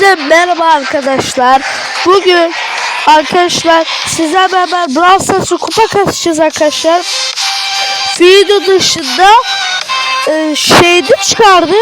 Hepinize merhaba arkadaşlar. Bugün arkadaşlar sizlerle beraber Brawl Stars'ı kupa kasacağız arkadaşlar. Video dışında e, şeyde çıkardım.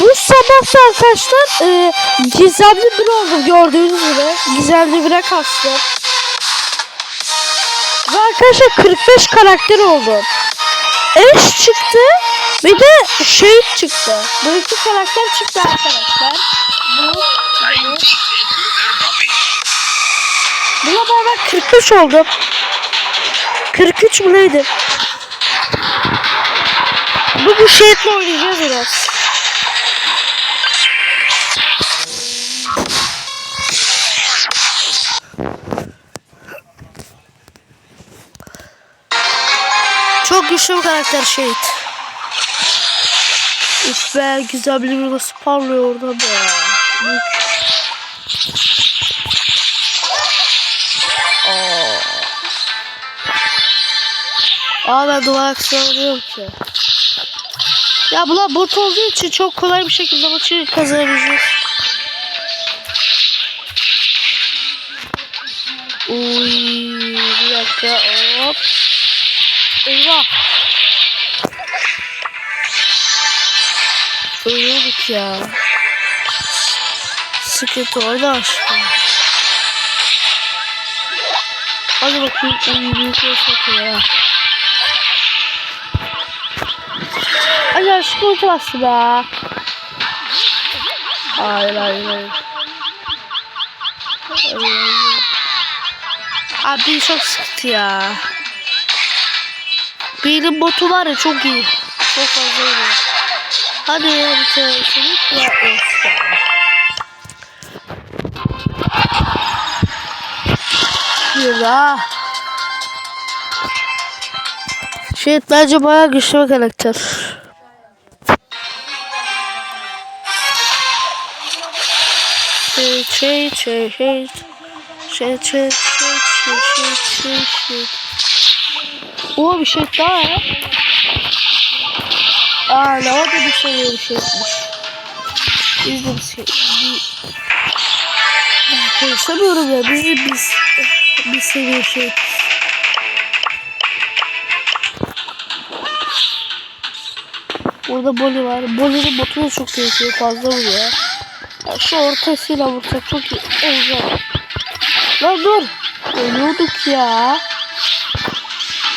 Bu sabah da arkadaşlar e, gizemli bir oldum gördüğünüz gibi. Gizemli bire kastım. Ve arkadaşlar 45 karakter oldu. Eş çıktı. Bir de şey çıktı. Bu iki karakter çıktı arkadaşlar. Bu, bu. Buna beraber 43 oldum. 43 mu neydi? Bugün şeyle oynayacağız biraz. Çok güçlü bir karakter şehit. Üf be güzel bir nasıl parlıyor orada be. Aa. Aa ben duvar aksiyonu ki. Ya bunlar bot olduğu için çok kolay bir şekilde maçı kazanabileceğiz. Uy, bir dakika hop. Ölüyorduk ya. Sıkıntı orada aşkım. Hadi bakayım en büyük yaşatıyor ya. Hadi aşkım ulti bastı be. Hayır. Hayır, hayır. Abi çok sıktı ya. Benim botu var ya çok iyi. Çok fazla iyi. Hadi ya bir tane çocuk ya olsun. Daha. Şey bence bayağı güçlü bir karakter. Şey şey şey şey şey şey şey şey şey şey şey O bir şey daha ya. Aa ne oldu bir seviye bir şeymiş. Biz de bir şey bir konuşamıyorum ya biz de biz bir seviye şey. Burada Boli var. Boli'nin botu da çok tehlikeli fazla vuruyor. Ya şu ortasıyla vursak çok iyi olacak. Lan dur. Ölüyorduk ya.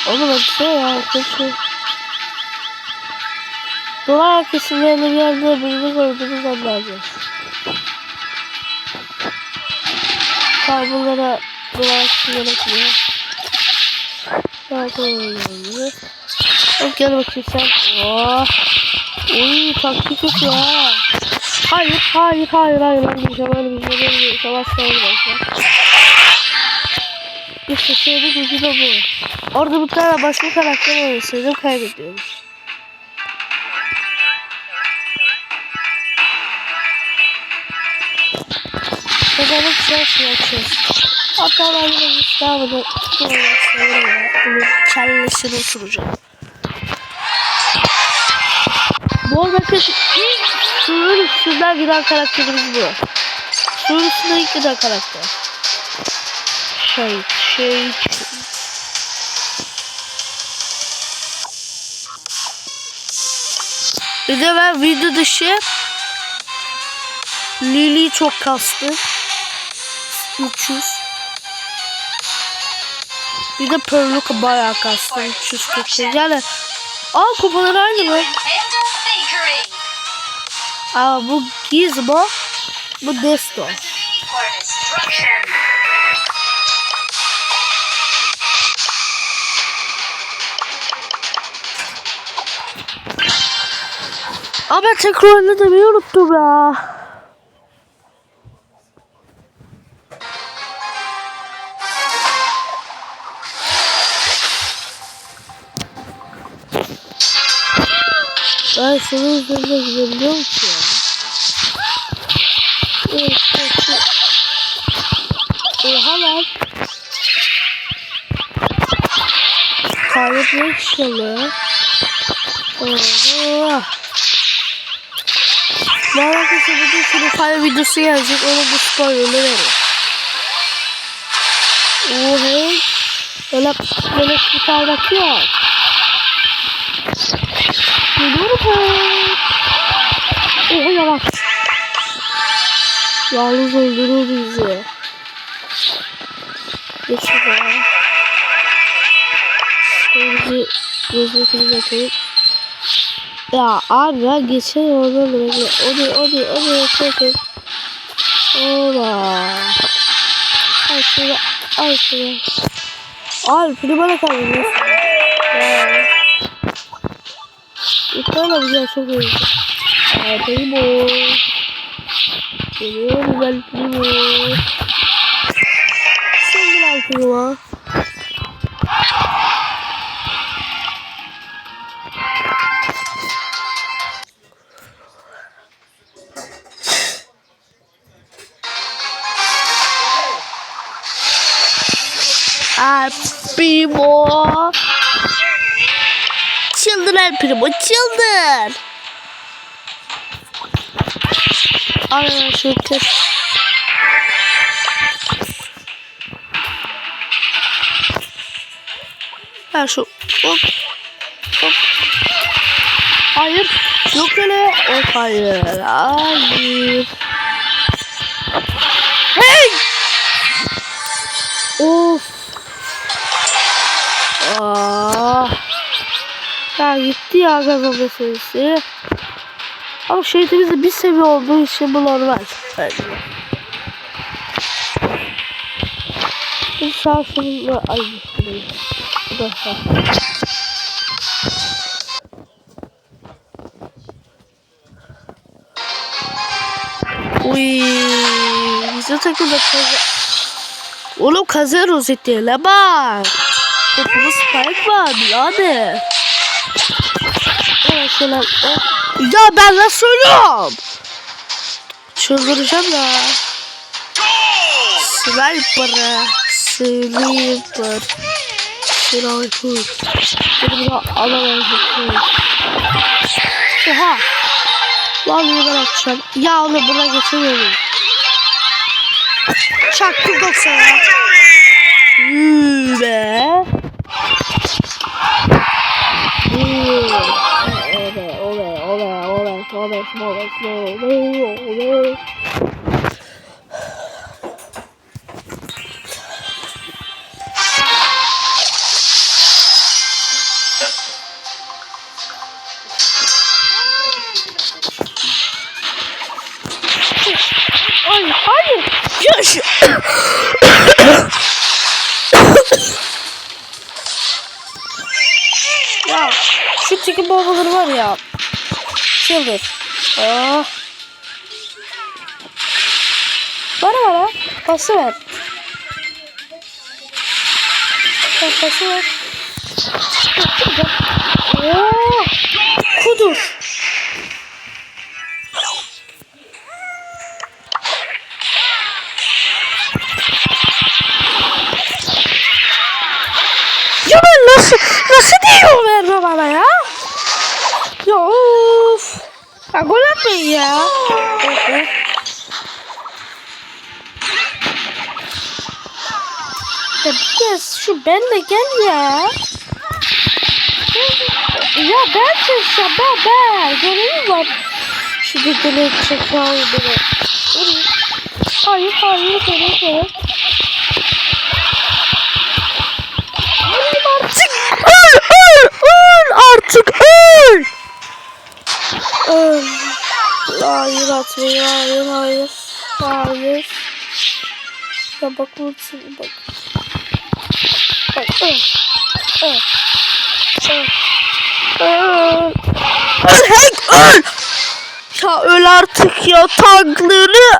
Oğlum hadi ya. Kötü. Duvar arkasında bir yerde birini gördüğümüz anlayacağız. Karbonlara duvar arkasında bakıyor. Karbonlara Hop gel bakayım sen. Oh. Uy taktik yok ya. Hayır hayır hayır hayır ben diyeceğim öyle bir şey değil. Savaş sayılır belki. İşte şeyde gücü de bu. Orada bir tane başka karakter olsaydım kaybediyormuş. Kazanıp güzel şey yapacağız. Hatta ben de bir daha bunu bunu kellesini oturacağım. Bu arada arkadaşlar ilk suyun üstünden giden karakterimiz bu. Suyun üstünden ilk giden karakter. Şey, şey, Bir de ben video dışı Lili çok kastı. 300. Bir de Perluka bayağı kastı. 340. Yani Aa kupalar aynı mı? Aa bu Gizmo. Bu Desto. Ben tekrar oynamayı unuttum ya. Ben senin üzerinde gidebiliyorum ki ya. Oha lan. Kaybetmek işlemi. Oha. Bu arkadaşlar bugün Free videosu gelecek. Onu bu spoiler'ı verin. Hey. Böyle böyle bir tane bakıyor. Geliyorum. Oha yavaş. Yalnız öldürür bizi. Geç şuraya. Bizi gözlükümüzü atayım. Ya abi ya geçen oradan da bekle. Değil o değil. Çekin. Ola. Al şuraya. Al şuraya. Abi biri bana kaldı. Ya. İptal güzel çok iyi. Aa primo. Geliyorum ben primo. Sen gel primo. Primo. El Primo çıldır. Ay şu kız. Ha şu hop hop. Hayır. Yok öyle. Hop hayır. Hayır. Hey! Ya gaza meselesi. Ama şehitimizde bir seviye olduğu için bu normal. Bence. Bir sağ şununla... Ay. Bu da sağ. Uy, bize takıldı kaza. Oğlum kaza rozetiyle bak. Topumuz spike var birader. Şöyle. Ya ben ne söylüyorum? Çıldıracağım ya. Sniper. Sniper. Sniper. Beni buna alamayacak. Oha. Vallahi ben atacağım. Ya onu buna geçemiyorum. Çaktım 90'a. Üü be. Ole, ole, ole, ole. Ay, hayır. Ya şu... ya şu tiki bombaları var ya. Çıldır. Ah. Bana bana. Pası ver. Pası ver. Oo. Kudur. Ya nasıl nasıl diyor verme bana? Ya Ya gol atmayın ya. Ya bir kez şu benle gel ya. Ya ben seçeceğim ben ben. Görevim var. Şu dedeli çekiyor beni. Hayır hayır hayır hayır. Artık. Öl öl öl artık öl. Öl. Hayır atmayın hayır hayır. Hayır. Ya bak vursun bak. Bak öl. Öl. Öl. Öl. Ya öl artık ya tankları.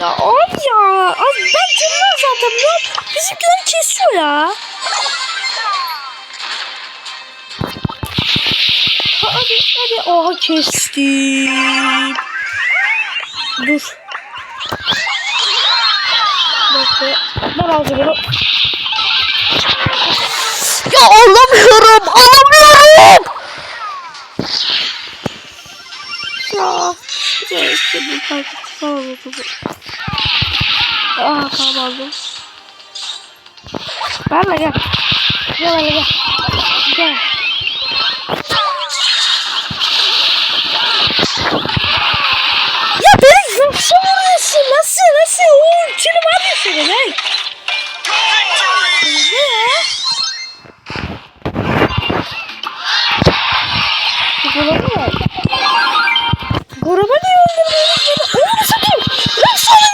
Ya abi ya. Az ben canım zaten ya. Bizimkiler kesiyor ya. Hadi hadi. Oha kestim. Dur. Bekle. Ben alacağım. Ya alamıyorum. Alamıyorum. Ya. Neyse şimdi takipçisi aldım. Ah tamam aldım. Benle gel. Gel benle gel. Gel. Vuruyorsun. Nasıl nasıl? O ultini var ya senin ya? Gruba var. Gruba niye öldürdünüz beni? Satayım. Lan sana.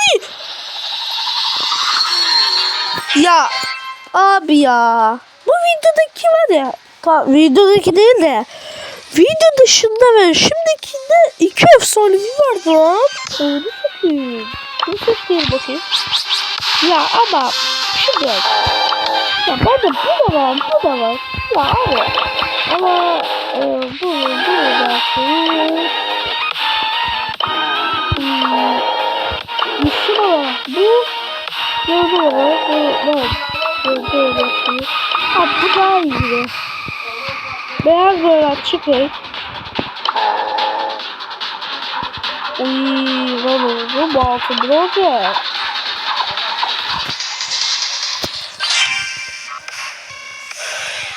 Ya abi ya. Bu videodaki var ya. Videodaki değil de. Video dışında ve şimdikinde iki efsanevi vardı lan. Onu satayım. Bunu satayım bakayım. Ya ama şimdi ya bende bu da var bu da var. Ya abi. Ama e, bu bu da şey. Beyaz açık renk. Uy, lan oldu. Bu altın olacak.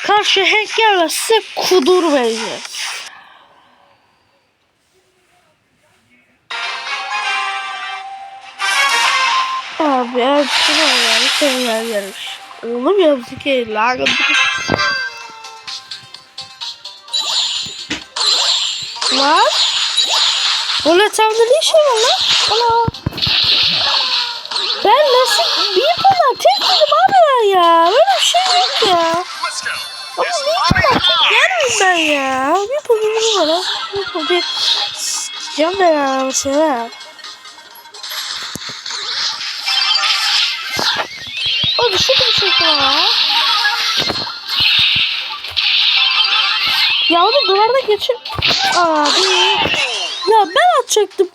Karşı hack gelmezse kudur bence. Abi ya şuna yani seviyen gelmiş. Oğlum yazık ki lanet. Lan. Ne işin var lan? Ana. Ben nasıl bir kadar tek dedim abi ya. Böyle bir şey yok ya. Ama bir kadar gelmeyeyim ben ya. Bir bu bir bana. Bir bu bir. Can ben ya mesela. O şey bir şey ya. Ya onu duvarda geçin. Abi. Ya ben atacaktım.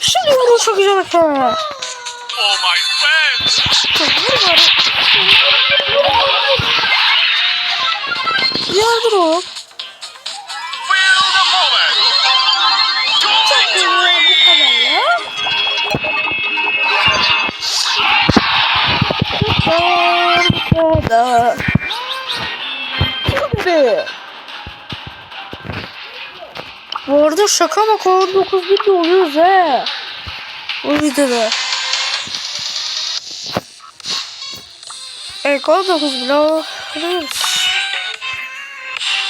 Şimdi bunu çok güzel bakar. Oh my friends. Çok vur var. Yardır oğlum. Feel the Bu arada şaka bak 19 bin de oluyoruz he. Bu videoda. Evet 19 bin oluyoruz.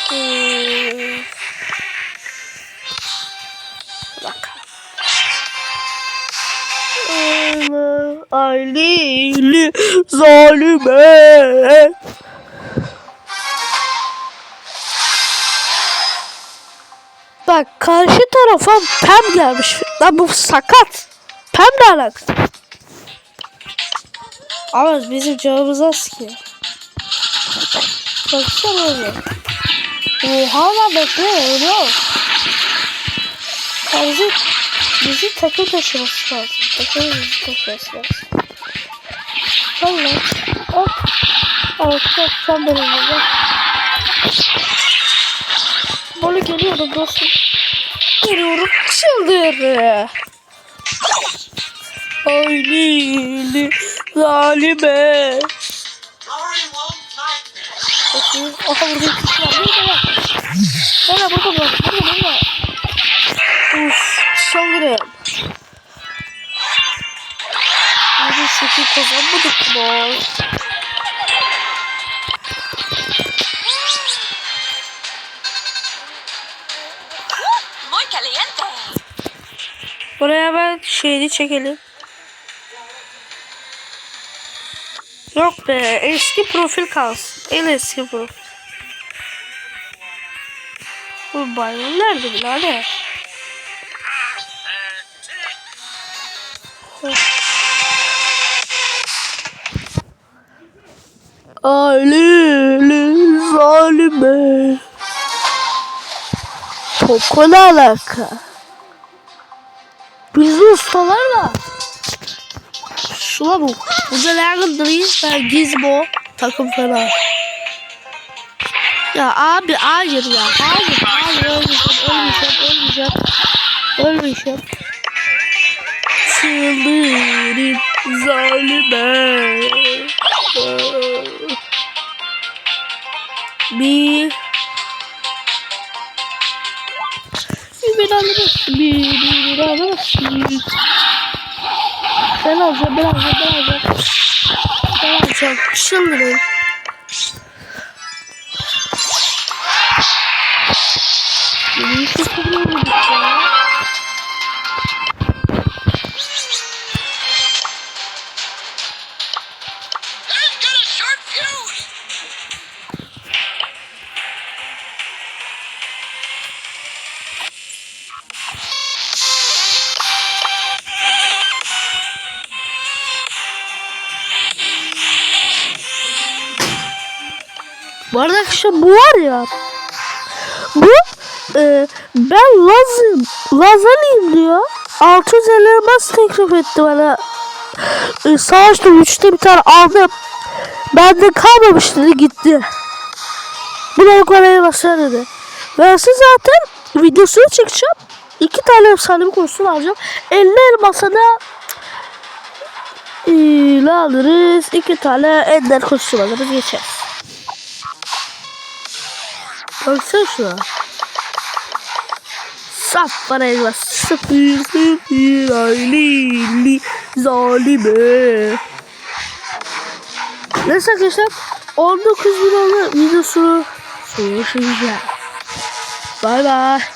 Hmm. Bak. Aileli zalime. Bak karşı tarafa Pem gelmiş. Lan bu sakat. Pem ne alakası? Ama bizim canımız az ki. Baksana öyle. Oha lan bekle ölüyor. Ya bizi, takım taşıması lazım. Bizi taşıması lazım. Valla. Hop. Evet, sen benim baba. Böyle geliyorum dostum. Geliyorum çıldır. Aileli zalime. Bakayım. Aha burada kişi var. Burada. Burada burada var. Burada burada. Uf. Saldırıyorum. Hadi şekil kazanmadık mı? Şeyini çekelim. Yok be eski profil kalsın. En eski profil. Bu bayram nerede birader? Aileli zalime. Topla alaka. Biz de ustalarla. Şuna bak. Burada nerede Ben Gizmo takım falan. Ya abi hayır ya. Hayır hayır ölmeyeceğim ölmeyeceğim ölmeyeceğim. Ölmeyeceğim. çıldırıp zalime. Bir bir alamazsın, bir, bir alamazsın. Ben alacağım, ben alacağım, ben alacağım. Ben alacağım, çıldırın. Beni hiç yapamadık ya. Bu arada arkadaşlar bu var ya. Bu e, ben Laz Lazalıyım diyor. 650 elmas teklif etti bana. E, savaşta 3'te bir tane aldım. Bende kalmamış dedi gitti. Buna yukarıya basar dedi. Ben size zaten videosunu çekeceğim. İki tane efsanevi kostüm alacağım. 50 elmasa da e, ne alırız? İki tane ender kostüm alırız geçeriz. Baksana şuna. Saf para elmas. Sıfır sıfır aileli zalime. Neyse arkadaşlar 19 bin oldu videosu. Görüşürüz. Bay bay.